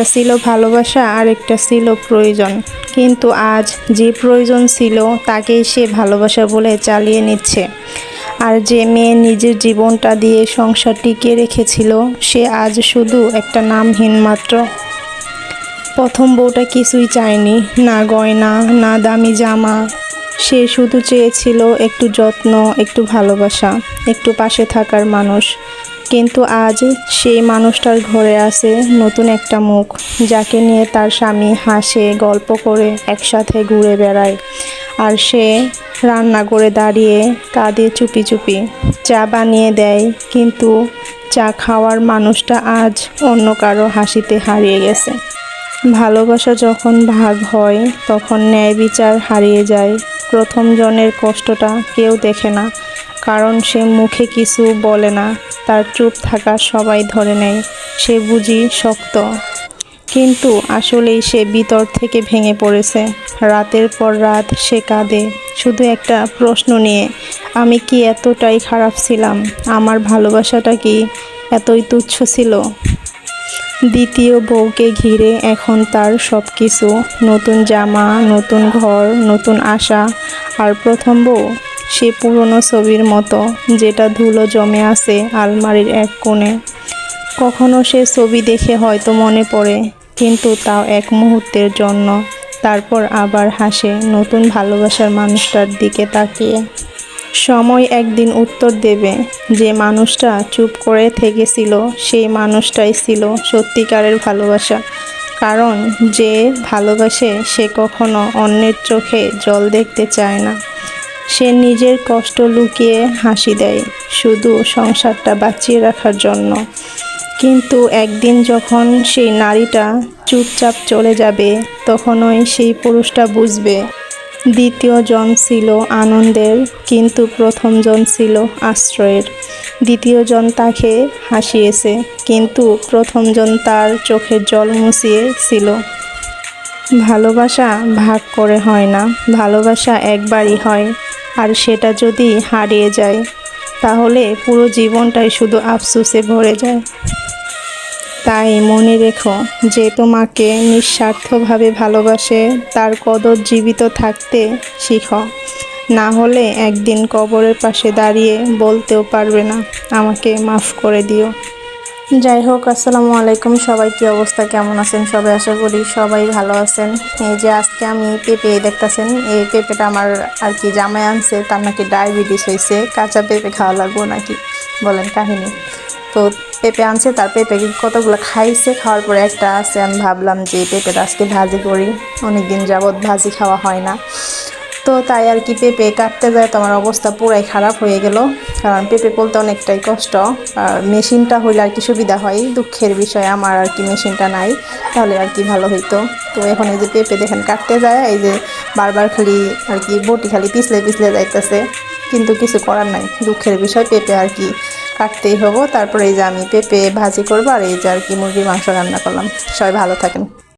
একটা ছিল ভালোবাসা আর একটা ছিল প্রয়োজন। কিন্তু আজ যে প্রয়োজন ছিল, তাকেই সে ভালোবাসা বলে চালিয়ে নিচ্ছে। আর যে মেয়ে নিজের জীবনটা দিয়ে সংসার টিকিয়ে রেখেছিল, সে আজ শুধু একটা নামহীন মাত্র। প্রথম বউটা কিছুই চায়নি, না গয়না, না দামি জামা। সে শুধু চেয়েছিল একটু যত্ন, একটু ভালোবাসা, একটু পাশে থাকার মানুষ। কিন্তু আজ সেই মানুষটার ঘরে আছে নতুন একটা মুখ, যাকে নিয়ে তার স্বামী হাসে, গল্প করে একসাথে ঘুরে বেড়ায়। আর সে রান্না করে দাঁড়িয়ে কাঁদে চুপি চুপি। চা বানিয়ে দেয়, কিন্তু চা খাওয়ার মানুষটা আজ অন্য কারও হাসিতে হারিয়ে গেছে। ভালোবাসা যখন ভাগ হয়, তখন ন্যায় বিচার হারিয়ে যায়। প্রথম জনের কষ্টটা কেউ দেখে না। কারণ সে মুখে কিছু বলে না। তার চুপ থাকা সবাই ধরে নেয়। সে বুঝি শক্ত। কিন্তু আসলেই সে ভিতর থেকে ভেঙে পড়েছে। রাতের পর রাত সে কাঁদে। শুধু একটা প্রশ্ন নিয়ে, আমি কি এতটাই খারাপ ছিলাম? আমার ভালোবাসাটা কি এতই তুচ্ছ ছিল? দ্বিতীয় বউকে ঘিরে এখন তার সব কিছু নতুন জামা, নতুন ঘর, নতুন আশা। আর প্রথম বউ? সে পুরনো ছবির মতো, যেটা ধুলো জমে আছে আলমারির এক কোণে। কখনো সে ছবি দেখে হয়তো মনে পড়ে, কিন্তু তাও এক মুহূর্তের জন্য। তারপর আবার হাসে নতুন ভালোবাসার মানুষটার দিকে তাকিয়ে। সময় একদিন উত্তর দেবে, যে মানুষটা চুপ করে থেকেছিল, সেই মানুষটাই ছিল সত্যিকারের ভালোবাসা। কারণ যে ভালোবাসে সে কখনো অন্যের চোখে জল দেখতে চায় না। সে নিজের কষ্ট লুকিয়ে হাসি দেয়, শুধু সংসারটা বাঁচিয়ে রাখার জন্য। কিন্তু একদিন যখন সেই নারীটা চুপচাপ চলে যাবে, তখনই সেই পুরুষটা বুঝবে, দ্বিতীয় জন ছিল আনন্দের, কিন্তু প্রথম জন ছিল আশ্রয়ের। দ্বিতীয় জন তাকে হাসিয়েছে, কিন্তু প্রথম জন তার চোখের জল মুছিয়ে ছিল। ভালোবাসা ভাগ করে হয় না, ভালোবাসা একবারই হয়। আর সেটা যদি হারিয়ে যায়, তাহলে পুরো জীবনটাই শুধু আফসোসে ভরে যায়। তাই মনে রেখো যে তোমাকে নিঃস্বার্থভাবে ভালোবাসে, তার কদর জীবিত থাকতে শিখো। না হলে একদিন কবরের পাশে দাঁড়িয়ে বলতেও পারবে না, আমাকে মাফ করে দিও। যাই হোক আসসালামু আলাইকুম। সবাই কি অবস্থা? কেমন আছেন সবাই? আশা করি সবাই ভালো আছেন। এই যে আজকে আমি পেঁপে দেখতেছেন, এই পেঁপেটা আমার আর কি জামাই আনছে, তার নাকি ডায়াবেটিস হয়েছে কাঁচা পেঁপে খাওয়া লাগবো নাকি? বলেন কাহিনী। তো পেঁপে আনছে, তার পেঁপে কতগুলো খাইছে? খাওয়ার পরে একটা আছে, আমি ভাবলাম যে পেঁপেটা আজকে ভাজি করি। অনেক দিন যাবৎ ভাজি খাওয়া হয় না। তো তাই আর কি পেঁপে কাটতে যায়, তো আমার অবস্থা পুরাই খারাপ হয়ে গেল। কারণ পেঁপে বলতে অনেকটাই কষ্ট। আর মেশিনটা হইলে আর কি সুবিধা হয়, দুঃখের বিষয়, আমার আর কি মেশিনটা নাই, তাহলে আর কি ভালো হইতো। তো এখন এই যে পেঁপে দেখেন কাটতে যায়, এই যে বারবার খালি আর কি বটি খালি পিছলে পিছলে যাইতেছে। কিন্তু কিছু করার নাই, দুঃখের বিষয়, পেঁপে আর কি কাটতেই হব। তারপরে এই যে আমি পেঁপে ভাজি করব, আর এই যে আর কি মুরগির মাংস রান্না করলাম। সবাই ভালো থাকেন।